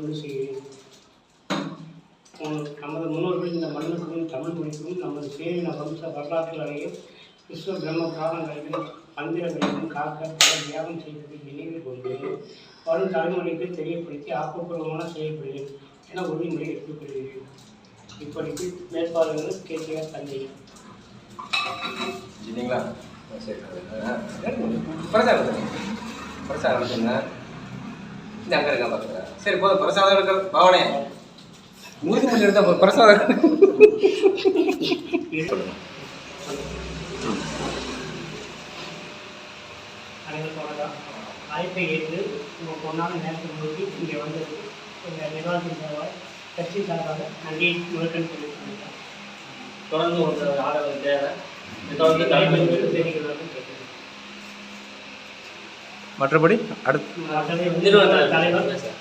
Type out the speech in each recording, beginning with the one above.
தொண்டு செய்கிறேன் நமது முன்னோர்கள் இந்த மண்ணுக்கும் தமிழ் மொழிக்கும் நமது சேரின வம்ச வரலாற்றுகளையும் விஸ்வ பிரம்ம புராணங்களையும் மந்திரங்களையும் காக்க பல தியாகம் செய்ததை நினைவில் கொண்டு வரும் தலைமுறைக்கு தெரியப்படுத்தி ஆக்கப்பூர்வமான செயல்படுகிறேன் என உறுதிமொழி எடுத்துக்கொள்கிறேன் இப்படிக்கு மேற்பாளர்கள் கேட்டியார் தந்தை. இல்லைங்களா? சரி பிரசாதம் பிரசாதம் வச்சுருங்க இந்த அங்கே இருக்கா பார்த்துக்கிறேன் சரி போதும். பிரசாதம் இருக்கிற பவனே மூதி மூடி எடுத்தா பிரசாதம் அனைவருக்கும் வணக்கம் அழைப்பை ஏற்று உங்கள் பொன்னான நேரத்தை நோக்கி இங்கே வந்தது இந்த நிர்வாகத்தின் சார்பாக கட்சி சார்பாக நன்றியை முதற்கண் தெரிவித்துள்ளேன் தொடர்ந்து ஒரு ஆதரவு தேவை. தொடர்ந்து தலைமை தெரிவிக்கிறார்கள் கேட்கிறேன். மற்றபடி அடுத்து தலைவர்.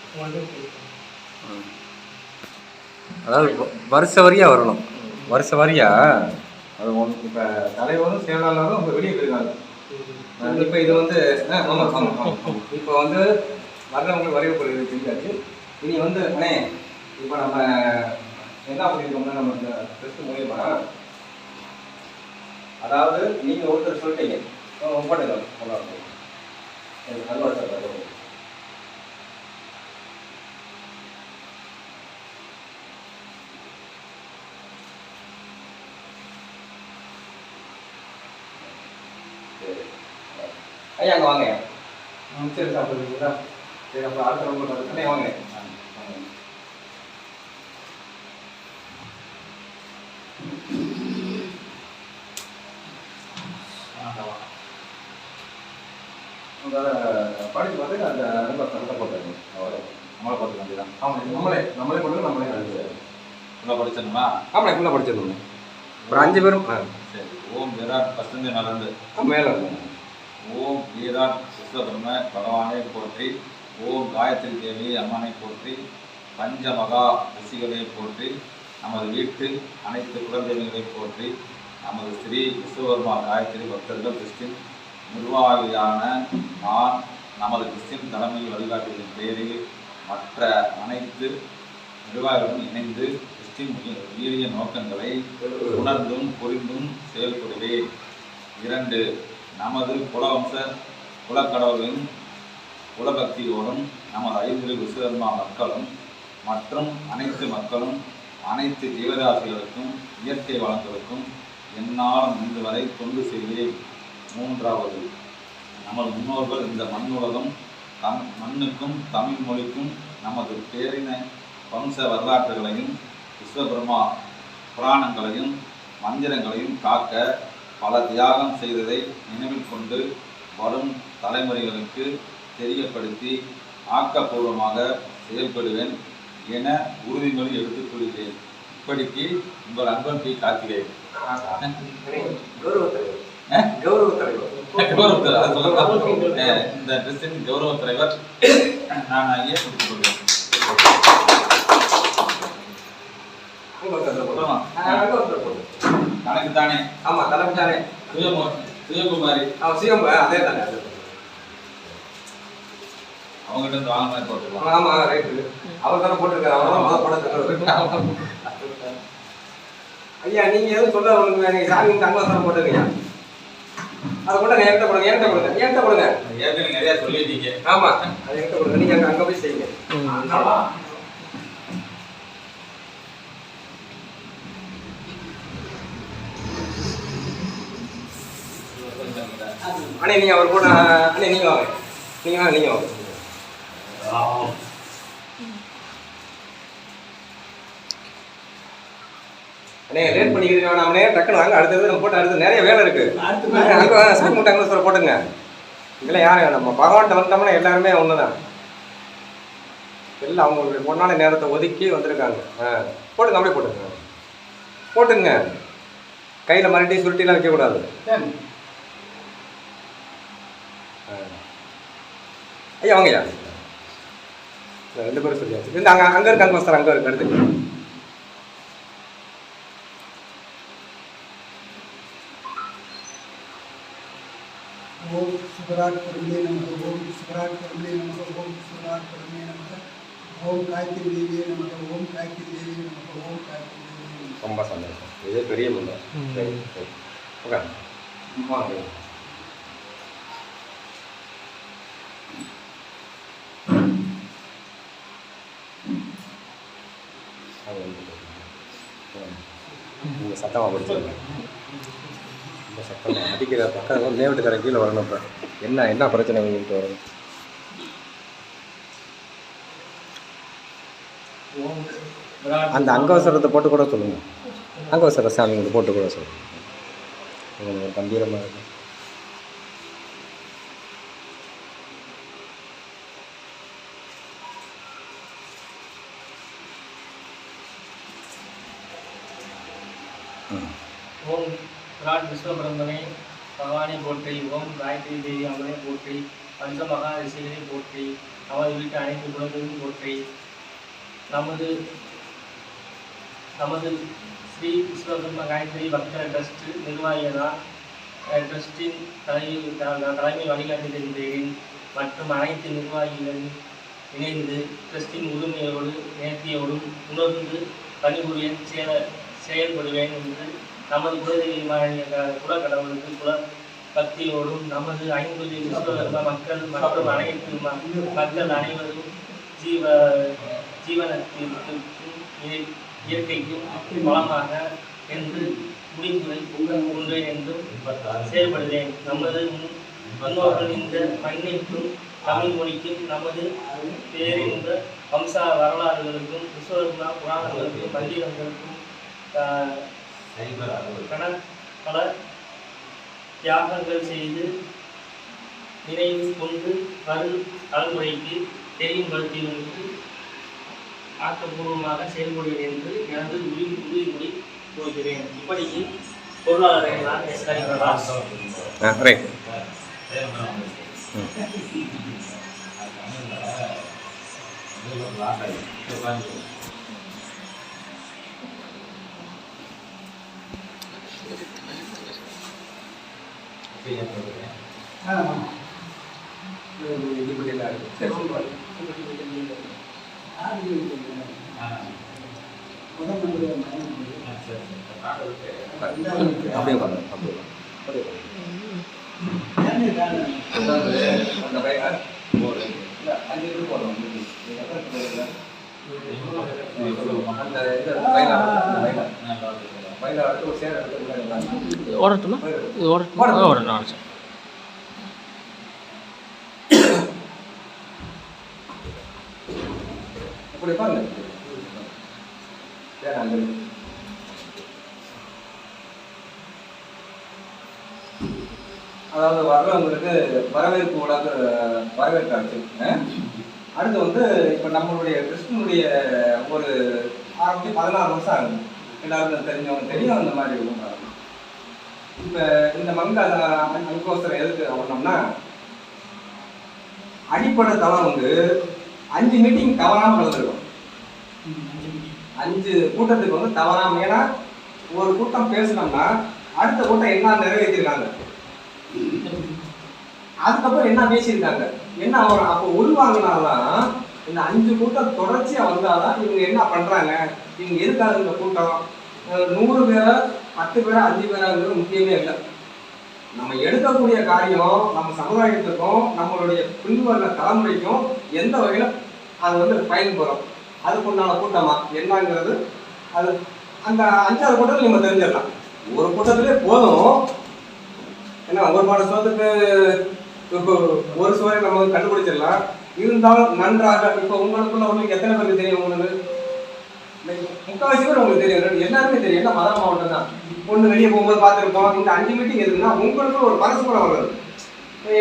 அதாவது வருஷ வரியா வரணும். வருஷ வரியா? அது ஒன்று இப்போ தலைவரும் செயலாளரும் அவங்க வெளியே போயிருக்காங்க. இப்போ இது வந்து இப்போ வந்து வர்றவங்களுக்கு வரைவு தெரிஞ்சாச்சு. இனி வந்து அண்ணே இப்போ நம்ம என்ன பண்ணியிருக்கோம்னா நம்ம இந்த டெஸ்ட் மூலியமா அதாவது நீங்கள் ஒருத்தர் சொல்லிட்டீங்க. போட்டுங்க நல்லா இருக்கும் சார் சரி ஐயா அங்கே வாங்க. ம், சரி சாப்பிடுறீங்களா சரி அப்போ அடுத்த ரொம்ப அண்ணே வாங்க. படிச்சு பார்த்து அந்த நண்பர் சண்டை போட்டாங்க நம்மளை பார்த்துக்க வேண்டியதான் ஆமாம் நம்மளே. நம்மளே கொண்டு நம்மளே நடந்து ஃபுல்லாக படிச்சிடணுமா? ஆமாம் ஃபுல்லாக ஒரு அஞ்சு பேரும். சரி ஓம் விராட் ஃபஸ்ட்டு நடந்து மேலே இருந்தோம் ஓம் வீராட் விஸ்வபிரம்ம பகவானை போற்றி. ஓம் காயத்ரி தேவி அம்மனை போற்றி. பஞ்சமகா ரிஷிகளை போற்றி. நமது வீட்டு அனைத்து குலதெய்வங்களை போற்றி. நமது ஸ்ரீ விஸ்வகர்மா காயத்ரி பக்தர்கள் கிறிஸ்டின் நிர்வாகியான நான் நமது கிறிஸ்டின் தலைமை வழிகாட்டுதலின் பேரில் மற்ற அனைத்து நிர்வாகிகளுடன் இணைந்து கிறிஸ்டின் உயிரிய நோக்கங்களை உணர்ந்தும் புரிந்தும் செயல்படுவேன். இரண்டு நமது குலவம்ச குலக்கடவுளின் குலபக்தியோடும் நமது ஐந்து விஸ்வகர்மா மக்களும் மற்றும் அனைத்து மக்களும் அனைத்து ஜீவராசிகளுக்கும் இயற்கை வளங்களுக்கும் என்னால் இன்று வரை தொண்டு செய்வேன் மூன்றாவது நமது முன்னோர்கள் இந்த மண்ணுலகம் தம் மண்ணுக்கும் தமிழ் மொழிக்கும் நமது பேரின வம்ச வரலாற்றுகளையும் விஸ்வபிரமா புராணங்களையும் மந்திரங்களையும் காக்க பல தியாகம் செய்ததை நினைவில் கொண்டு வரும் தலைமுறைகளுக்கு தெரியப்படுத்தி ஆக்கப்பூர்வமாக செயல்படுவேன் என உறுதிமொழி எடுத்துக் கொள்கிறேன். இப்படிக்கு உங்கள் அன்பன் பி கார்த்திகேயன் கௌரவ தலைவர் இந்த ட்ரெஸ்ஸின் கௌரவ தலைவர் நான் ஐயா கொடுத்துக் கொள்கிறேன். சொல்லலாமா? தனக்கு தானே ஆமா தலைமை தானே சுயமு சுயகுமாரி. அவன் அதே தானே அதே. அவங்ககிட்ட இருந்து வாங்க மாதிரி போட்டுக்கலாம். ஆமா ரைட்டு அவர் தானே போட்டிருக்காரு அவர் முதல் ஐயா நீங்க எதுவும் சொல்ல நீங்க சாமி தங்கவசரம் போட்டுருக்கீங்க? அதை போட்டு என்கிட்ட கொடுங்க என்கிட்ட கொடுங்க என்கிட்ட கொடுங்க ஏற்கனவே நிறைய சொல்லிட்டீங்க. ஆமா அதை என்கிட்ட கொடுங்க நீங்க அங்க அங்க போய் செய்யுங்க. அண்ணே நீங்க அவர் கூட அண்ணே நீங்க வாங்க. நீங்க வாங்க நீங்க வாங்க. அண்ணே லேட் பண்ணிக்கிறீங்க வேணாம்னே டக்குனு வாங்க. அடுத்தது நம்ம போட்டு அடுத்து நிறைய வேலை இருக்கு. அங்க வாங்க, சாமி மூட்டை அங்கே சொல்ல போட்டுங்க இதெல்லாம் யாரும் நம்ம பகவான்கிட்ட வந்தோம்னா எல்லாருமே ஒன்று தான் எல்லாம் அவங்களுடைய பொண்ணான நேரத்தை ஒதுக்கி வந்திருக்காங்க. ஆ போட்டுங்க அப்படியே போட்டுங்க. போட்டுங்க. கையில் மறுபடியும் சுருட்டிலாம் வைக்கக்கூடாது. ஐயா வாங்கய்யா இந்த ரெண்டு பேரும் சொல்லியாச்சு இந்த அங்கே அங்கே இருக்கு அங்கே சார் அங்கே இருக்கு அடுத்து ஓம் சுகராட் பெருமே நமக்கு ஓம் சுகராட் பெருமே நமக்கு ஓம் சுகராட் பெருமே நமக்கு ஓம் காயத்ரி தேவியே நமக்கு ஓம் காயத்ரி தேவியே நமக்கு ஓம் காயத்ரி தேவியே நமக்கு ரொம்ப சந்தோஷம் இது பெரிய சரி சரி உட்காரு வாங்க அது வந்து இந்த சத்தமாக படிச்சிருங்க. ரொம்ப சத்தமாக அடிக்கிற பக்கம் நேவிட்டு கடை கீழே வரணும் இப்போ. என்ன என்ன பிரச்சனை உங்களுக்கு வரணும் அந்த அங்கவசரத்தை போட்டு கூட சொல்லுங்கள் அங்கவசர சாமி போட்டு கூட சொல்லுங்கள் உங்களுக்கு கம்பீரமாக இருக்கும் ஓம் விராட் விஸ்வபிரம்மனை பகவானை போற்றி ஓம் காயத்ரி தேவி அம்மனை போற்றி பஞ்ச மகா ரிஷிகளை போற்றி அவர் வீட்டு அனைத்து குழந்தைகளும் போற்றி. நமது நமது ஸ்ரீ விஸ்வபிரம்ம காயத்ரி பக்தர் ட்ரஸ்ட் நிர்வாகிகளால் ட்ரஸ்டின் தலைமை த- தலைமை வழிகாட்டி தெரிந்தேன். மற்றும் அனைத்து நிர்வாகிகளும் இணைந்து ட்ரஸ்டின் உரிமையோடு நேர்த்தியோடும் உணர்ந்து பணிபுரிய செயல செயல்படுவேன் என்று நமது குலதெய்வமாகிய க- குலக்கடவுளுக்கு குல பக்தியோடும் நமது ஐம்பது விஸ்வகர்ம மக்கள் மற்றும் அனைத்து மக்கள் அனைவரும் ஜீவ ஜீவனத்திற்கும் இய- இயற்கைக்கும் வளமாக என்று முடிவுரை உண்டு என்றும் செயல்படுகிறேன். நமது முன்னோர்கள் இந்த மண்ணிற்கும் தமிழ் மொழிக்கும் நமது பேரின்ப வம்ச வரலாறுகளுக்கும் விஸ்வகர்மா புராணங்களுக்கும் மந்திரங்களுக்கும் ஆஹ், பல பல தியாகங்கள் செய்து நினைவு கொண்டு வரும் தலைமுறைக்கு தெரியும்படுத்தியவர்களுக்கு ஆக்கப்பூர்வமாக செயல்படுவேன் என்று எனது உறுதி உறுதிமொழி கூறுகிறேன். இப்படிக்கு பொருளாதார நான் எஸ் ஹரிபிரகாஷ் ஆ ரைட் ஆமாம் சரி முதல் நம்பர் மகன் அப்படியே வாங்க அப்படியே அப்படியே வாங்க. ஓடட்டுமா. இது ஓடட்டுமா ஓடட்டும். ஆ, ஓடட்டும் ஆ, சரி. அப்படி பாருங்க. அதாவது வர்றவங்களுக்கு வரவேற்பு உலக வரவேற்காச்சு அடுத்து வந்து இப்போ நம்மளுடைய கிருஷ்ணனுடைய ஒரு ஆரம்பிச்சு பதினாறு வருஷம் ஆகுது எல்லாருக்கும் தெரிஞ்சவங்க தெரியும் அந்த மாதிரி இருக்கும். இப்போ இந்த மங்க அங்கோசரம் எதுக்கு பண்ணோம்னா அடிப்படை தளம் வந்து அஞ்சு மீட்டிங் தவறாமல் கலந்துருக்கும் அஞ்சு கூட்டத்துக்கு வந்து தவறாமல் ஏன்னா ஒரு கூட்டம் பேசினோம்னா அடுத்த கூட்டம் என்ன நிறைவேற்றிருக்காங்க? அதுக்கப்புறம் என்ன பேசியிருக்காங்க? என்ன அவர் அப்போ உள்வாங்கினாதான் இந்த அஞ்சு கூட்டம் தொடர்ச்சியாக வந்தாதான் இவங்க என்ன பண்ணுறாங்க இவங்க எதுக்காக இந்த கூட்டம்? நூறு பேரா பத்து பேரா அஞ்சு பேராங்கிறது முக்கியமே இல்லை. நம்ம எடுக்கக்கூடிய காரியம் நம்ம சமுதாயத்துக்கும் நம்மளுடைய பின்வர்ற தலைமுறைக்கும் எந்த வகையில் அது வந்து பயன்படும்? அதுக்குண்டான கூட்டமா? என்னங்கிறது அது அந்த அஞ்சாவது கூட்டத்தில் நம்ம தெரிஞ்சிடலாம். ஒரு கூட்டத்திலே போதும். ஏன்னா ஒரு மாத சோத்துக்கு இப்போ ஒரு சுவரை நம்ம கண்டுபிடிச்சிடலாம். இருந்தாலும் நன்றாக இப்போ உங்களுக்குள்ள உங்களுக்கு எத்தனை பேருக்கு தெரியும் உங்களுக்கு? முக்கால்வாசி பேர் உங்களுக்கு தெரியும். எல்லாருமே தெரியும். என்ன மத மாவட்டம் தான். பொண்ணு வெளியே போகும்போது பார்த்துருப்போம். இந்த அஞ்சு மீட்டிங் எதுக்குன்னா உங்களுக்கு ஒரு பரஸ்பரம் வருது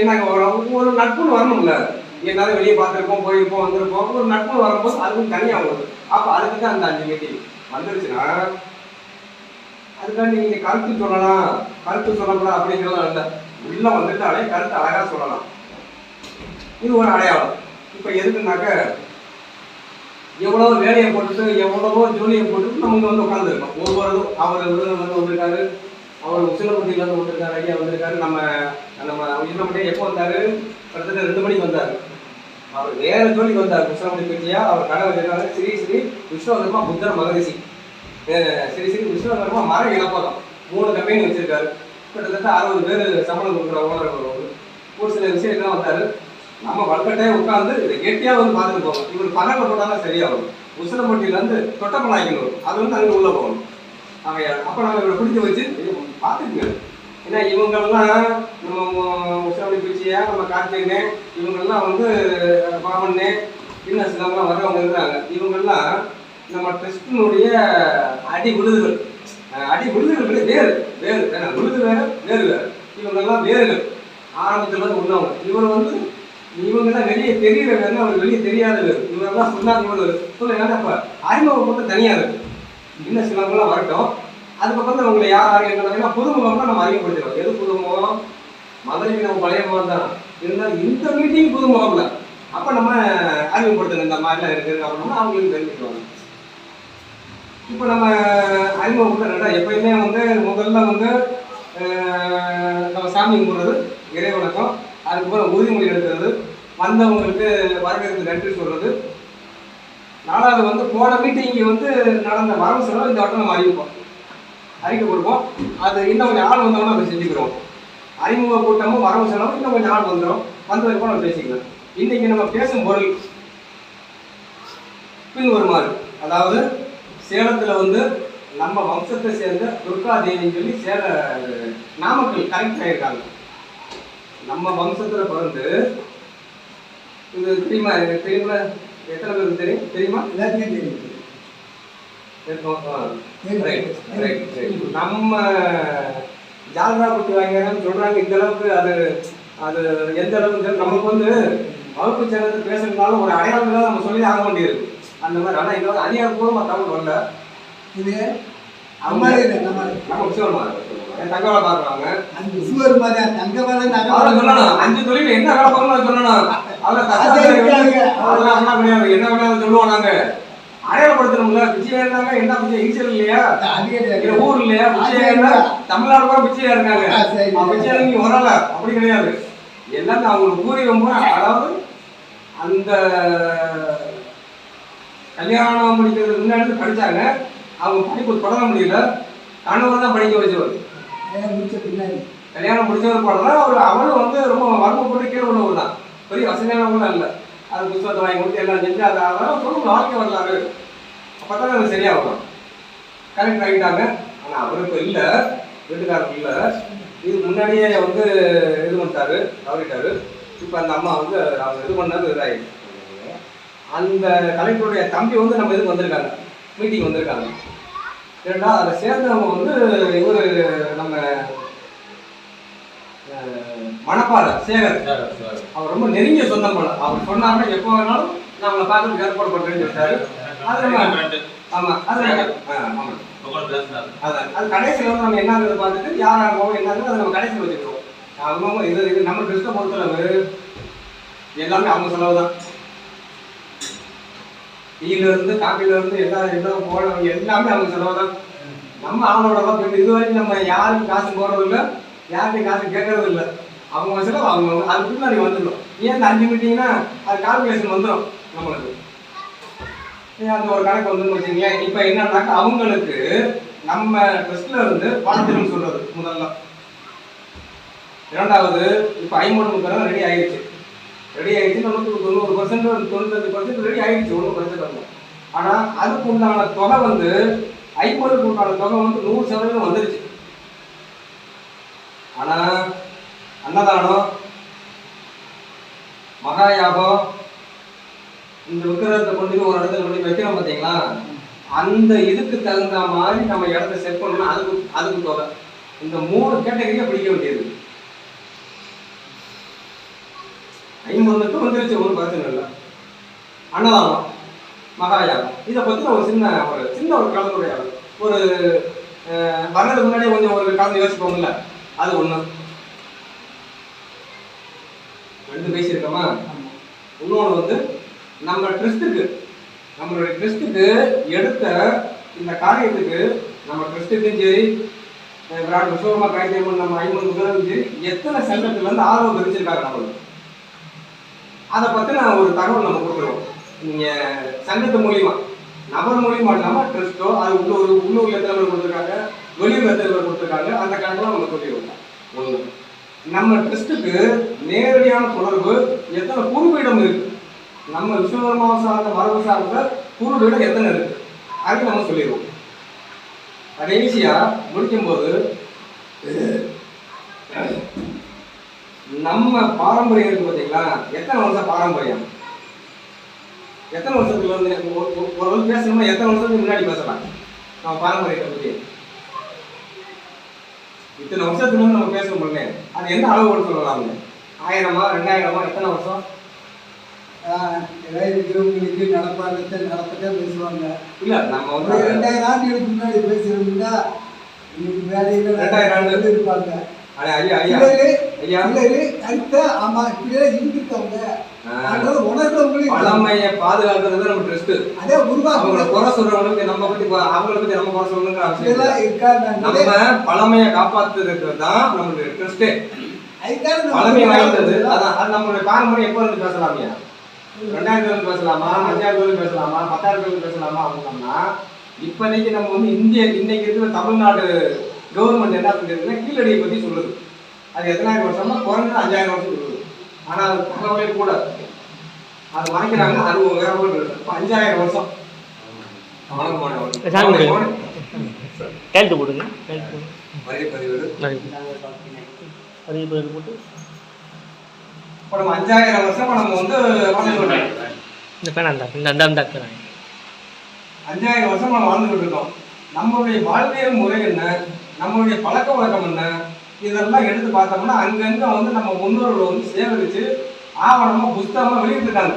என்ன ஒரு நட்புன்னு வரணும்ல. எல்லாரும் வெளியே பார்த்துருப்போம் போயிருப்போம் வந்திருப்போம். ஒரு நட்பு வரும்போது அதுவும் தனியாக வருது அப்போ அதுக்கு தான் அந்த அஞ்சு மீட்டிங் வந்துருச்சுன்னா அதுக்காண்டி நீங்க கருத்து சொல்லலாம். கருத்து சொல்லக்கூடாது அப்படிங்கிறதும் இல்லை. உள்ள வந்துட்டாலே கருத்து அழகா சொல்லலாம். இது ஒரு அடையாளம். இப்போ எதுக்குனாக்க எவ்வளோ வேலையை போட்டுட்டு எவ்வளவோ ஜோலியை போட்டுட்டு நம்ம இங்கே வந்து உட்காந்துருக்கோம் ஒவ்வொரு அவர் வந்து வந்திருக்காரு அவர் உசிலப்பட்டியிலேருந்து வந்திருக்காரு ஐயா வந்திருக்காரு நம்ம நம்ம உசிலப்பட்டி எப்போ வந்தாரு? கிட்டத்தட்ட ரெண்டு மணிக்கு வந்தார். அவர் வேற ஜோலிக்கு வந்தார் உசிலப்பட்டி பற்றியா அவர் கடை வச்சிருக்காரு ஸ்ரீ ஸ்ரீ விஸ்வகர்மா புத்தர் மகரிஷி. ஸ்ரீ ஸ்ரீ விஸ்வகர்மா மர இலப்பகம் மூணு கம்பெனி வச்சிருக்காரு. கிட்டத்தட்ட அறுபது பேர் சம்பளம் கொடுக்குற ஓனர் ஒரு சில விஷயம்லாம் வந்தார். நம்ம வழக்கட்டே உட்காந்து இதை வந்து பார்த்துட்டு போகணும். இவர் பணம் போட்டாலும் சரியாகும். உசிலம்பட்டியிலேருந்து தொட்டப்பநாய்க்கணும் அது வந்து அங்கே உள்ளே போகணும். அவங்க அப்போ நம்ம இவரை பிடிச்சி வச்சு பார்த்துக்குங்க. ஏன்னா இவங்கெல்லாம் நம்ம உசிலம்பட்டி பிடிச்சியா நம்ம கார்த்திகனே இவங்கெல்லாம் வந்து பாமண்ணே இன்னும் சிலவங்களாம் வர்றவங்க இருக்கிறாங்க. இவங்கெல்லாம் நம்ம ட்ரஸ்டினுடைய அடி விழுதுகள். அடி விழுதுகள் வேறு. வேறு. ஏன்னா விழுது வேறு வேறு வேறு. இவங்கெல்லாம் வேறுகள். ஆரம்பத்தில் உள்ளவங்க. இவர் வந்து இவங்க தான் வெளியே தெரியற வேறு அவர் வெளியே தெரியாத வேறு இவரெல்லாம் சொன்னாங்க இவர் சொல்ல ஏன்னா அப்ப அறிமுகம் மட்டும் தனியாக இருக்கு இன்னும் சிலவங்களாம் வரட்டும் அதுக்கப்புறம் உங்களை யார் யார் புதுமுகம்னா நம்ம அறிமுகப்படுத்திடுவோம் எது புதுமுகம் மதுரைக்கு நம்ம பழைய முகம் தான். இருந்தாலும் இந்த மீட்டிங் புதுமுகம்ல அப்போ நம்ம அறிமுகப்படுத்தணும். இந்த மாதிரிலாம் இருக்குது அப்படின்னா அவங்களுக்கு தெரிஞ்சுக்குவாங்க இப்போ நம்ம அறிமுகப்படுத்த எப்பயுமே வந்து முதல்ல வந்து நம்ம சாமி கும்பிட்றது இறை வணக்கம் அதுக்கப்புறம் உறுதிமொழி எடுக்கிறது வந்தவங்களுக்கு வரவேற்பு நன்றி சொல்கிறது நாலாவது வந்து போன மீட்டிங்கு வந்து நடந்த வரவு செலவு இந்த வட்டம் நம்ம அறிவிப்போம். அறிக்கை கொடுப்போம். அது இன்னும் கொஞ்சம் ஆள் வந்தோம்னா அதை செஞ்சுக்கிறோம். அறிமுக கூட்டமும் வரவு செலவு இன்னும் கொஞ்சம் ஆள் வந்துடும் வந்ததுக்கு நம்ம பேசிக்கலாம். இன்றைக்கி நம்ம பேசும் பொருள் பின்வருமாறு. அதாவது சேலத்தில் வந்து நம்ம வம்சத்தை சேர்ந்த துர்கா தேவின்னு சொல்லி சேல நாமக்கல் கரெக்ட் ஆகியிருக்காங்க நம்ம வம்சத்தில் பிறந்து இது தெரியுமா? தெரியுமா எத்தனை பேருக்கு தெரியும்? தெரியுமா? எல்லாத்தையும் தெரியும். நம்ம ஜால்ரா குட்டி வாங்கிறான்னு சொல்றாங்க. இந்த அளவுக்கு அது அது எந்த அளவுக்கு. நமக்கு வந்து வகுப்பு சேர்ந்து பேசுறதுனால ஒரு அடையாளம் தான் நம்ம சொல்லி ஆக வேண்டியது அந்த மாதிரி. ஆனா இது வந்து அதிகாரப்பூர்வமா தகவல் வரல. இது இல்லை, நம்மளே. நம்ம சிவமா தகவலை பாக்குறாங்க அந்த சுவர் மாதிரி தங்க வேலை நகை அவரை வேலை. சொல்லணும் அஞ்சு தொழில் என்ன வேலை பண்ணணும் சொல்லணும். அதெல்லாம் அப்படிலாம் கிடையாது. என்ன வேணாலும் சொல்லுவோம் நாங்க. அடையாளப்படுத்தணும்ல பிச்சையா இருந்தாங்க. என்ன பிச்சை? ஈச்சல் இல்லையா? ஊர் இல்லையா? பிச்சையா இருந்தா தமிழ்நாடு கூட பிச்சையா இருக்காங்க. ஆ, சரி. அவன் பிச்சையா நீங்க வரல. அப்படி கிடையாது. எல்லாமே அவங்களுக்கு பூர்வீகம் பூரா, அதாவது அந்த கல்யாணம் முடிக்கிறதுக்கு முன்னாடி படிச்சாங்க. அவங்க படிப்பு தொடர முடியல. கணவர் தான் படிக்க வச்சவர். கல்யாணம் முடிச்சவர் போனதா அவர் அவரும் வந்து ரொம்ப வறுமைப்பட்டு கீழே உள்ளவர் தான். பெரிய வசதியானவங்களும் இல்லை. அது புத்தகத்தை வாங்கி கொடுத்து எல்லாம் செஞ்சு அதை அதெல்லாம் சொல்லுங்க வாழ்க்கை வரலாறு. அப்போ தான் அது சரியாகும். கரெக்ட் ஆகிட்டாங்க. ஆனால் அவர் இப்போ இல்லை. வீட்டுக்காரர் இல்லை. இது முன்னாடியே வந்து இது பண்ணிட்டாரு தவறிட்டாரு இப்போ அந்த அம்மா வந்து அவங்க இது பண்ணது இதாகிடுச்சு அந்த கலெக்டருடைய தம்பி வந்து நம்ம இதுக்கு வந்திருக்காங்க. மீட்டிங் வந்திருக்காங்க. ஏன்னா அதில் சேர்ந்தவங்க வந்து இவர் நம்ம மணப்பாறை சேகர். அவர் ரொம்ப நெருங்கிய சொந்தம் போல. அவர் சொன்னாருன்னா எப்போ வேணாலும் உங்களை பார்த்து ஏற்பாடு பண்றேன்னு சொல்லிட்டாரு. அது நம்ம- ஆமா அது ஆ, ஆமா உங்களோட பேசினார். அதான். அது கடைசியில் வந்து நம்ம என்னங்கிறத பார்த்துட்டு யார் போவோம் என்னங்கிறது அதை நம்ம கடைசியில் வச்சுக்கிறோம் அவங்க இது இது நம்ம ட்ரெஸ்ட்டை பொறுத்தளவு எல்லாமே அவங்க செலவு தான். டீல இருந்து காப்பில இருந்து எல்லா எல்லாம் போனவங்க எல்லாமே அவங்க செலவு தான். நம்ம அவங்களோட தான் போயிட்டு இது வரைக்கும் நம்ம யாருக்கும் காசு போடுறது இல்லை யார்கிட்டையும் காசு கேட்கறது இல்லை அவங்க செலவு அவங்க அதுக்கு பின்னாடி வந்துடும் ஏன் இந்த அஞ்சு மீட்டிங்கன்னா அது கால்குலேஷன் வந்துடும் நம்மளுக்கு. அந்த ஒரு கணக்கு வந்து வச்சுங்களேன் இப்போ என்னன்னாக்கா அவங்களுக்கு நம்ம ட்ரெஸ்ட்ல இருந்து பணத்திலும் சொல்றது முதல்ல. இரண்டாவது இப்போ ஐம்பது முப்பது ரெடி ஆயிடுச்சு. ரெடி ஆயிடுச்சு நமக்கு தொண்ணூறு பர்சன்ட் தொண்ணூத்தஞ்சு பர்சன்ட் ரெடி ஆயிடுச்சு ஒன்றும் பிரச்சனை இல்லை. ஆனால் அதுக்கு உண்டான தொகை வந்து ஐம்பதுக்கு உண்டான தொகை வந்து நூறு சதவீதம் வந்துருச்சு ஆனால் அன்னதானம் மகாயாகம் இந்த விக்கிரகத்தை கொண்டு போய் ஒரு இடத்துல கொண்டு வைக்கிறோம் பார்த்தீங்களா? அந்த இதுக்கு தகுந்த மாதிரி நம்ம இடத்த செட் பண்ணணும் அதுக்கு அதுக்கு தொகை இந்த மூணு கேட்டகரியை பிடிக்க வேண்டியது. ஐம்பதுக்கு வந்துருச்சு ஒன்றும் பிரச்சனை இல்லை. அன்னதானம் மகாயாகம் இதை பற்றி ஒரு சின்ன ஒரு சின்ன ஒரு கலந்துரையாடல். ஒரு வர்றதுக்கு முன்னாடியே கொஞ்சம் ஒரு கலந்து யோசிப்போம்ல. அது ஒன்று ரெண்டு பேசியிருக்கோமா? இன்னொன்று வந்து நம்ம ட்ரெஸ்ட்டுக்கு நம்மளுடைய ட்ரெஸ்ட்டுக்கு எடுத்த இந்த காரியத்துக்கு நம்ம ட்ரஸ்ட்டுக்கும் சரி அஹ் விராட் விஸ்வகர்மா காய்ச்சல் நம்ம ஐம்பது முதலும் சரி எத்தனை சங்கத்துலேருந்து ஆர்வம் தெரிஞ்சிருக்காங்க நம்மளுக்கு? அதை பற்றின ஒரு தகவல் நம்ம கொடுத்துருவோம் நீங்கள் சங்கத்து மூலியமா நபர் மூலியமா இல்லாமல் ட்ரஸ்ட்டோ அது உள்ளூர் உள்ளூர் எத்தனை பேர் கொடுத்துருக்காங்க வெளியூர் எத்தனை பேர் கொடுத்துருக்காங்க அந்த கணக்கெல்லாம் நம்ம சொல்லிடுவோம் ஒன்று நம்ம ட்ரஸ்ட்டுக்கு நேரடியான தொடர்பு எத்தனை பூர்வீடம் இருக்கு? நம்ம விஸ்வகர்மா சார்ந்த மரபு சார்ந்த பூர்வீடம் எத்தனை இருக்கு? அது நம்ம சொல்லிடுவோம். கடைசியாக முடிக்கும்போது நம்ம பாரம்பரியம் இருக்கு பார்த்தீங்களா எத்தனை வருஷம் பாரம்பரியம்? எத்தனை வருஷத்துல வந்து ஒரு- பேசணும்னா எத்தனை வருஷத்துக்கு முன்னாடி பேசலாம்? நம்ம பாரம்பரியத்தை பற்றி இத்தனை வருஷத்துல இருந்து நம்ம பேச முடியல அது என்ன அளவோடு சொல்லலாம்ங்க ஆயிரமா ரெண்டாயிரமா எத்தனை வருஷம்? இவங்களுக்கு நடப்பாளத்தை நடப்பதே பேசுவாங்க. இல்ல நம்ம வந்து ரெண்டாயிரம் ஆண்டுகளுக்கு முன்னாடி பேசியிருந்தா இன்னைக்கு வேலையில ரெண்டாயிரம் ஆண்டு. இருப்பாங்க. அட, ஐயா ஐயா. பழமையை பாதுகாக்கிறது நம்ம ட்ரஸ்ட் அதே உருவாக்க குறை சொல்றவங்களுக்கு நம்ம பத்தி அவங்கள பத்தி நம்ம குறை சொல்லணுங்கிற அவசியம் நம்ம பழமையை காப்பாத்துறதுக்கு தான் நம்மளுடைய ட்ரஸ்டே பழமை வாய்ந்தது. அதான் அது நம்மளுடைய பாரம்பரியம் எப்போ இருந்து பேசலாமியா இருந்து பேசலாமா? அஞ்சாயிரத்துல இருந்து பேசலாமா? பத்தாயிரத்துல இருந்து பேசலாமா? அப்படின்னா இப்போதைக்கு நம்ம வந்து இந்திய இன்னைக்கு இருக்கிற தமிழ்நாடு கவர்மெண்ட் என்ன சொல்லியிருக்குன்னா கீழடியை பத்தி சொல்லுது. அது எத்தனாயிரம் வருஷம்னா குறைஞ்சது அஞ்சாயிரம் வருஷம் சொல்லுது ஆனா அது தகவலே கூட அது வாங்கிக்கிறாங்க அறுபது வேற இப்போ அஞ்சாயிரம் வருஷம். கையெழுத்து போடுங்க பதிவேடு. போட்டு. இப்போ நம்ம அஞ்சாயிரம் வருஷம் நம்ம வந்து. இந்த பேனா இந்த பேனா. அஞ்சாயிரம் வருஷம் நம்ம வாழ்ந்துட்டு இருக்கோம். நம்மளுடைய வாழ்வியல் முறை என்ன? நம்மளுடைய பழக்க வழக்கம் என்ன? இதெல்லாம் எடுத்து பார்த்தோம்னா அங்கங்க வந்து நம்ம முன்னோர்கள் வந்து சேகரித்து ஆவணமா புஸ்தகமா வெளியிட்டிருக்காங்க.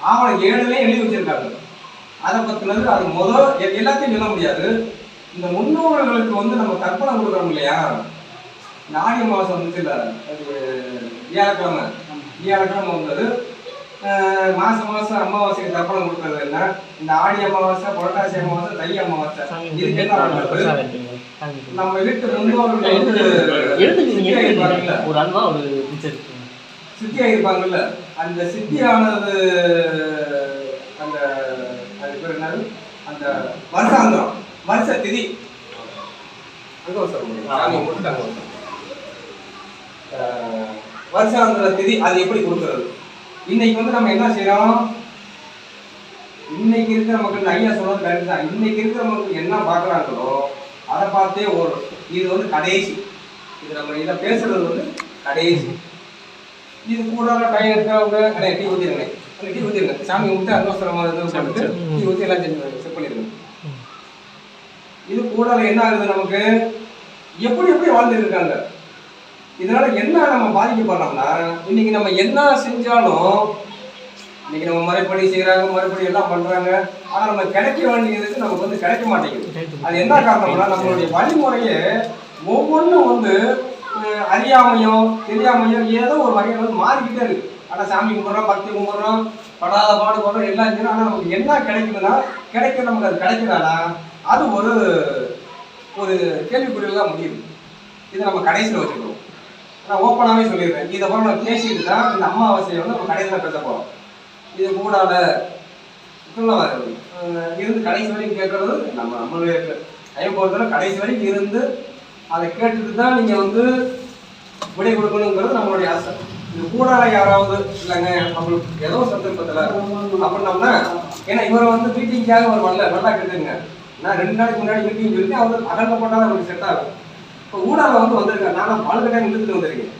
ஆவணம் ஏழுலையும் எழுதி வச்சிருக்காங்க. அதை பத்தினது அது முதல் எல்லாத்தையும் சொல்ல முடியாது. இந்த முன்னோர்களுக்கு வந்து நம்ம தர்ப்பணம் கொடுக்குறோம் இல்லையா? இந்த ஆடி மாதம் வந்துச்சு இல்லை அது வியாழக்கிழமை. வியாழக்கிழமை வந்தது. அஹ் மாசம் அமாவாசைக்கு தர்ப்பணம் கொடுக்கறது என்ன? இந்த ஆடி அமாவாசை புரட்டாசி அமாவாசை தை அமாவாசை. இதுக்கு என்ன? நம்ம வீட்டு முன்னோர்கள் வந்து ஒரு அல்வா ஒரு சித்தியா இருப்பாங்கல்ல அந்த சித்தியானது அந்த அது பேர் என்னது? அந்த வருஷாந்திரம் வருஷ திதி. அங்க. அஹ், வருஷாந்திர திதி அது எப்படி கொடுக்கறது? இன்னைக்கு வந்து நம்ம என்ன செய்யறோம்? இன்னைக்கு இருக்கிற மக்கள் ஐயா சொன்னது கரெக்ட் தான். இன்னைக்கு இருக்கிற மக்கள் என்ன பார்க்குறாங்களோ அதை பார்த்தே ஓடும் இது வந்து கடைசி. இது நம்ம இதை பேசுறது வந்து கடைசி. இது கூட டைம் இருக்கிறவங்க அண்ணே டீ ஊற்றிருங்க அந்த டீ ஊற்றிருங்க சாமி விட்டு அன்வசரமாக இது பண்ணிட்டு டீ ஊற்றி எல்லாம் செக் பண்ணிடுங்க. இது கூட என்ன ஆகுது நமக்கு? எப்படி எப்படி வாழ்ந்துருக்காங்க இருக்காங்க. இதனால என்ன நம்ம பாதிக்கப்படுறோம்னா இன்னைக்கு நம்ம என்ன செஞ்சாலும் இன்னைக்கு நம்ம மறுபடி செய்கிறாங்க மறுபடி எல்லாம் பண்றாங்க. ஆனா நம்ம கிடைக்க வேண்டியது நமக்கு வந்து கிடைக்க மாட்டேங்குது. அது என்ன காரணம்னா நம்மளுடைய வழிமுறையே ஒவ்வொன்றும் வந்து அறியாமையோ தெரியாமையோ ஏதோ ஒரு வகையில் வந்து மாறிக்கிட்டே இருக்கு. ஆனா சாமி கும்பிட்றோம் பக்தி கும்பிட்றோம் படாத பாடுபடுறோம் எல்லாம் செய்யணும் ஆனா நமக்கு என்ன கிடைக்குதுன்னா கிடைக்க நமக்கு அது கிடைக்கிறானா அது ஒரு ஒரு கேள்விக்குறியில் தான் முடியுது. இதை நம்ம கடைசியில் வச்சுக்கிறோம் நான் ஓப்பனாகவே சொல்லிடுறேன். இதை போல நம்ம பேசிட்டு தான் இந்த அமாவாசையை வந்து நம்ம கடைசியில் பேச போகிறோம் இது கூடாத இருந்து கடைசி வரைக்கும் கேட்கறது நம்ம நம்மளுடைய ஐயம் பொறுத்தவரை கடைசி வரைக்கும் இருந்து அதை கேட்டுட்டு தான் நீங்கள் வந்து விடை கொடுக்கணுங்கிறது நம்மளுடைய ஆசை. இது கூடாத யாராவது இல்லைங்க நம்மளுக்கு ஏதோ சந்தர்ப்பத்தில். அப்படின்னோம்னா ஏன்னா இவரை வந்து மீட்டிங்காக ஒரு வரல நல்லா கேட்டுங்க. நான் ரெண்டு நாளைக்கு முன்னாடி மீட்டிங் சொல்லி அவர் அகல்ல போட்டால் அவருக்கு செட் ஆகும். இப்போ ஊடால வந்து வந்திருக்காரு. நான் வாழ்க்கை இழுத்துட்டு வந்திருக்கேன்.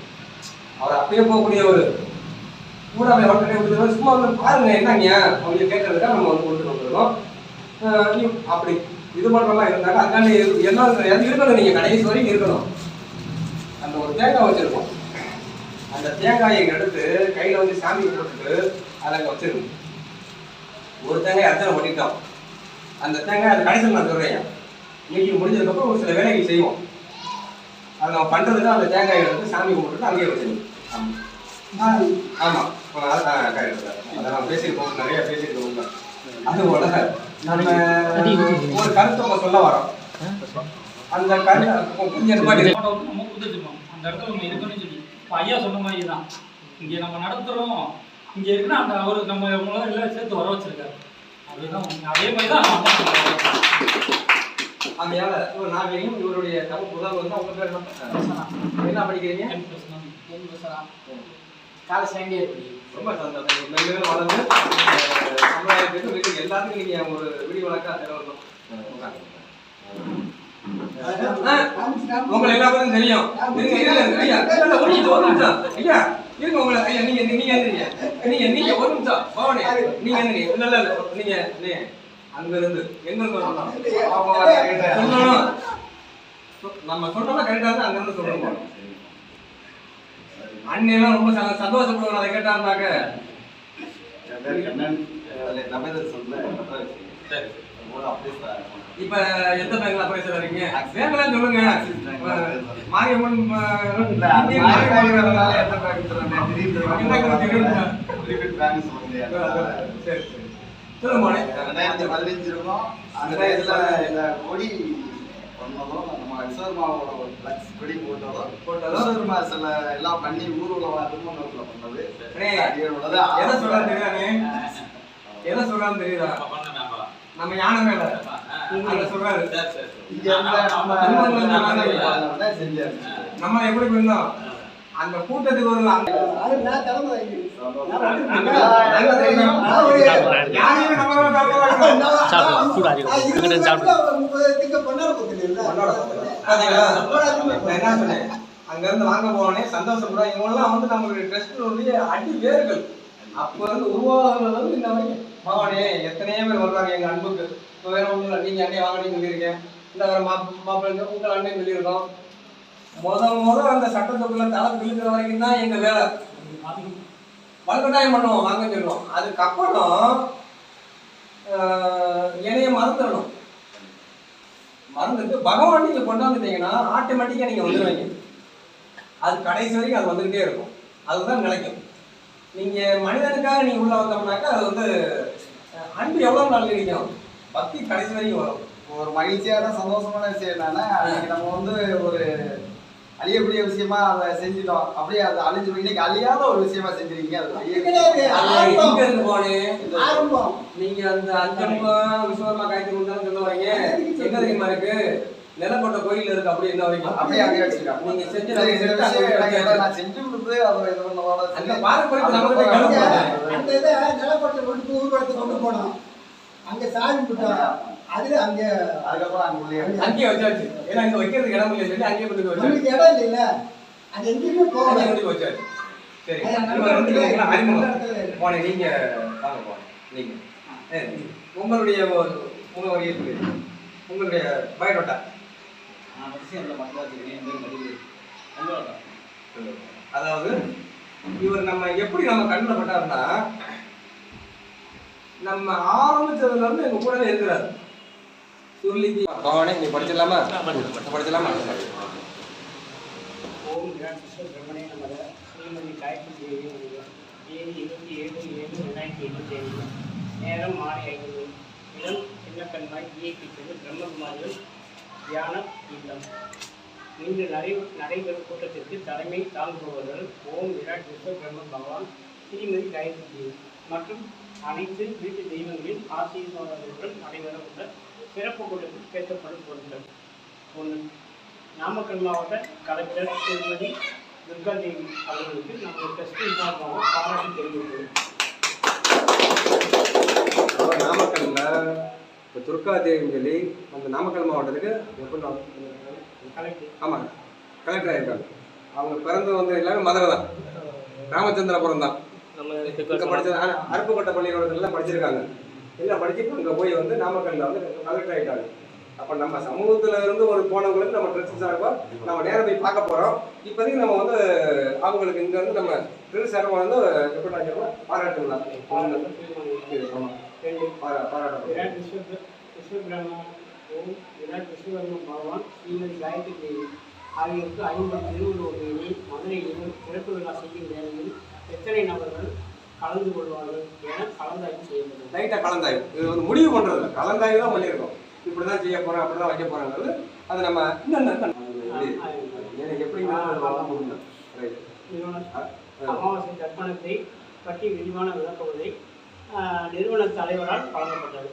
அவர் அப்பயே போகக்கூடிய ஒரு ஊடால வாழ்க்கை விடுறது சும்மா வந்து பாருங்க என்னங்க? அப்படின்னு கேட்கறதுக்காக நம்ம வந்து கொடுத்துட்டு வந்திருக்கோம். அப்படி இது பண்ணுறலாம் இருந்தாங்க. அதுக்காண்டி என்ன இருக்கணும் நீங்கள் கடைசி வரைக்கும் இருக்கணும். அந்த ஒரு தேங்காய் வச்சுருக்கோம். அந்த தேங்காயை எடுத்து கையில் வந்து சாமி போட்டுட்டு அதை வச்சிருக்கோம். வச்சிருக்கணும் ஒரு தேங்காய் அத்தனை பண்ணிட்டோம். அந்த தேங்காய் அது கடைசியில் நான் சொல்கிறேன் இன்னைக்கு முடிஞ்சதுக்கப்புறம் ஒரு சில வேலைகள் செய்வோம். அதை நம்ம பண்ணுறதுக்கு அந்த தேங்காயை எடுத்து சாமி கும்பிட்டுட்டு அங்கேயே வச்சிருக்கோம். ஆமாம் ஆமா ஆ, அதான் correct தான். அதை நான் பேசியிருக்கோம் நிறைய பேசியிருக்கோம் அதுபோல நம்ம ஒரு கருத்தை நம்ம சொல்ல வரோம் அந்த கருத்தை கொஞ்சம் நம்ம நம்ம அந்த இடத்துல நம்ம இருக்கணும்னு சொல்லி இப்போ ஐயா சொன்ன மாதிரி தான் இங்கே நம்ம நடத்துகிறோம் இங்கே இருக்குன்னா அந்த அவரு நம்ம மூலம் எல்லாம் சேர்த்து வர வச்சிருக்காரு அதுதான் உண்மை. அதே மாதிரி தான் அம்மா சொன்னாங்க. இவருடைய தமிழ் புதல்வர் வந்து உங்க பேர் என்ன என்ன படிக்கிறீங்க காலை செகண்ட் இயர் படி ரொம்ப சந்தோஷம். மென்மேலும் வளர்ந்து சமுதாயத்துக்கு வீட்டுக்கு எல்லாத்துக்கும் நீங்க ஒரு விடி வழக்கா வரணும் உங்களை எல்லாருக்கும் தெரியும். ஐயா ஒரு நிமிஷம், இருங்க உங்களை. ஐயா நீங்க நீங்க எந்திரிங்க நீங்க நீங்க ஒரு நிமிஷம். பவனே நீங்க எந்திரிங்க இல்ல இல்ல இல்ல. நீங்க நீ அங்க இருந்து எங்க இருந்து நம்ம சொல்றோம்னா கரெக்டா இருந்தா அங்க இருந்து சொல்லணும் அண்ணெல்லாம் ரொம்ப சந்தோஷப்படுவாங்க அதை கேட்டாருனாக்க சொல்ல சரி. இப்ப எந்த பேங்க்ல அப்ரைசர் வரீங்க பேங்க்லாம் சொல்லுங்க. மாரியம்மன் சொல்லுங்க? மோனே. ரெண்டாயிரத்தி பதினஞ்சு இருக்கும். அந்த கொடி பண்ணதும் நம்ம விஸ்வர்மாவோட ஒரு ஃப்ளக்ஸ் கொடி போட்டதும். விஸ்வர்மா சில எல்லாம் பண்ணி ஊர்வலம் திருமணத்தில் பண்ணது. அண்ணே, அடியோடது எதை தெரியுதா. நம்ம யானை மேல. சொல்றாரு. சரி. இங்க நம்ம செஞ்சாரு நம்ம எப்படி பண்ணோம் அந்த கூட்டத்துக்கு ஒரு. யாரையுமே நம்ம தலைவரா என்ன சொன்னேன் அங்க இருந்து வாங்க போனே சந்தோஷப்பட இவங்கெல்லாம் வந்து நம்மளுடைய ட்ரஸ்டினுடைய அடி வேர்கள். அப்ப இருந்து உருவாகுறது வந்து இந்த வரைக்கும் பகவானே எத்தனையோ பேர் வருவாங்க எங்க அன்புக்கு. இப்போ வேற ஒண்ணும் இல்லை. நீங்க அண்ணே வாங்கன்னு சொல்லியிருக்கேன். இந்த வர மாப்பிள்ளை உங்கள் அண்ணன் சொல்லியிருக்கோம். முத முத அந்த சட்டத்துக்குள்ள தலை விழுக்கிற வரைக்கும் தான் எங்க வேலை. வலுக்கட்டாயம் பண்ணுவோம். வாங்கன்னு சொல்லுவோம். அதுக்கப்புறம் என்னைய மறந்துடணும். மறந்துட்டு பகவான் நீங்க கொண்டாந்துட்டீங்கன்னா ஆட்டோமேட்டிக்கா நீங்க வந்துடுவீங்க அது கடைசி வரைக்கும் அது வந்துகிட்டே இருக்கும். அதுதான் நிலைக்கும். நீங்க மனிதனுக்காக நீங்க உள்ள வந்தோம்னாக்கா அது வந்து அன்பு எவ்வளவு நாள் கிடைக்கும்? பக்தி கடைசி வரைக்கும் வரும். ஒரு மகிழ்ச்சியான சந்தோஷமான விஷயம் என்னன்னா நம்ம வந்து ஒரு அழியக்கூடிய விஷயமா அதை செஞ்சுட்டோம். அப்படியே அது அழிஞ்சு இன்னைக்கு அழியாத ஒரு விஷயமா செஞ்சிருக்கீங்க. அது ஆரம்பம். நீங்க அந்த அஞ்சம்மா விஸ்வர்மா காய்ச்சி கொண்டாந்து சொல்ல வரீங்க. எங்க தெரியுமா இருக்கு? நிலப்பட்ட கோயில் இருக்கு அப்படி என்ன வரைக்கும்? அப்படியே அங்கே வச்சிருக்காங்க நீங்க செஞ்ச நான் செஞ்சு கொடுத்து அதை இது சரி. அந்த இதை நிலப்பட்டு கொண்டு போய் ஊர்வலத்துக்கு கொண்டு போனோம். அங்க சாமி கும்பிட்டோம். அதுல அங்க அதுக்கப்புறம் அங்கே அங்கேயே வச்சாச்சு ஏன்னா இங்க வைக்கிறதுக்கு இடம் இல்லை சொல்லி அங்கேயே கொண்டு போய் வச்சாச்சு இடம் இல்லைல்ல. அது எங்கேயுமே அங்கேயே கொண்டு போய் வச்சாச்சு சரி. அது அறிமுகம் போனே நீங்க வாங்க போனே. நீங்க. உங்களுடைய முகவரியை சொல்லுங்க உங்களுடைய பயோடோட்டா? அதாவது இவர் நம்ம எப்படி நம்ம கண்ணில் பட்டாருன்னா நம்ம ஆரம்பிச்சதுல இருந்து எங்க கூடவே இருக்கிறாரு. சுருளிக்கு பவானே நீ படிச்சிடலாமா? படிச்சிடலாமா? ஓம் கிருஷ்ண பிரம்மணே நமத ஸ்ரீமதி காயத்ரி தேவி நமக. தேதி இருபத்தி ஏழு ஏழு ரெண்டாயிரத்தி இருபத்தி ஐந்து நேரம் மாலை ஐந்து. இடம் சின்னக்கண்மாய் தெரு பிரம்மகுமாரிகள் தியான இல்லம் இன்று நடை நடைபெறும் கூட்டத்திற்கு தலைமை தாங்குபவர்கள் ஓம் விராட் விஸ்வ பிரம்ம பகவான் ஸ்ரீமதி காயத்ரி தேவி மற்றும் அனைத்து வீட்டு தெய்வங்களின் ஆசீர்வாதங்களுடன் நடைபெற உள்ள சிறப்பு கூட்டத்தில் பேசப்படும் பொருட்கள் ஒன்று நாமக்கல் மாவட்ட கலெக்டர் திருமதி துர்கா தேவி அவர்களுக்கு நமது ட்ரஸ்டி சார்பாக பாராட்டு தெரிவிக்கிறோம் நாமக்கல்ல இப்போ துர்கா தேவின்னு சொல்லி அந்த நாமக்கல் மாவட்டத்துக்கு எப்படி ஆமாம் கலெக்டர். ஆயிருக்காங்க. அவங்க பிறந்து வந்து எல்லாமே மதுரை தான். ராமச்சந்திரபுரம் தான். நம்ம ஆனா, அருப்புக்கோட்டை பள்ளிக்கூடத்துல படிச்சிருக்காங்க. எல்லாம் படிச்சுட்டு அங்கே போய் வந்து நாமக்கல்ல வந்து கலெக்டர் ஆயிட்டாங்க. அப்போ நம்ம சமூகத்துல இருந்து ஒரு போனவங்களுக்கு நம்ம ட்ரெஸ் சார்பாக நம்ம நேரம் போய் பார்க்க போகிறோம் இப்போதைக்கு நம்ம வந்து அவங்களுக்கு இங்க இருந்து நம்ம ட்ரெஸ் சார்பாக வந்து எப்படி ஆச்சுன்னா பாராட்டுங்களா ஆகியோருக்கு ஐம்பது திருவுருவ வேணி மதுரையிலும் சிறப்பு விழா செய்யும் நேரத்தில் எத்தனை நபர்கள் கலந்து கொள்வார்கள் என கலந்தாய்வு செய்யப்பட்டது லைட்டாக கலந்தாய்வு. இது வந்து முடிவு பண்ணுறது கலந்தாய்வு தான் பண்ணியிருக்கோம். இப்படி தான் செய்ய போகிறோம் அப்படி தான் வைக்க போகிறாங்கிறது அது நம்ம இன்னும் எப்படி அமாவாசை தர்ப்பணத்தை பற்றி விரிவான விளக்க உரை ஆஹ், நிறுவன தலைவரால் வழங்கப்பட்டது.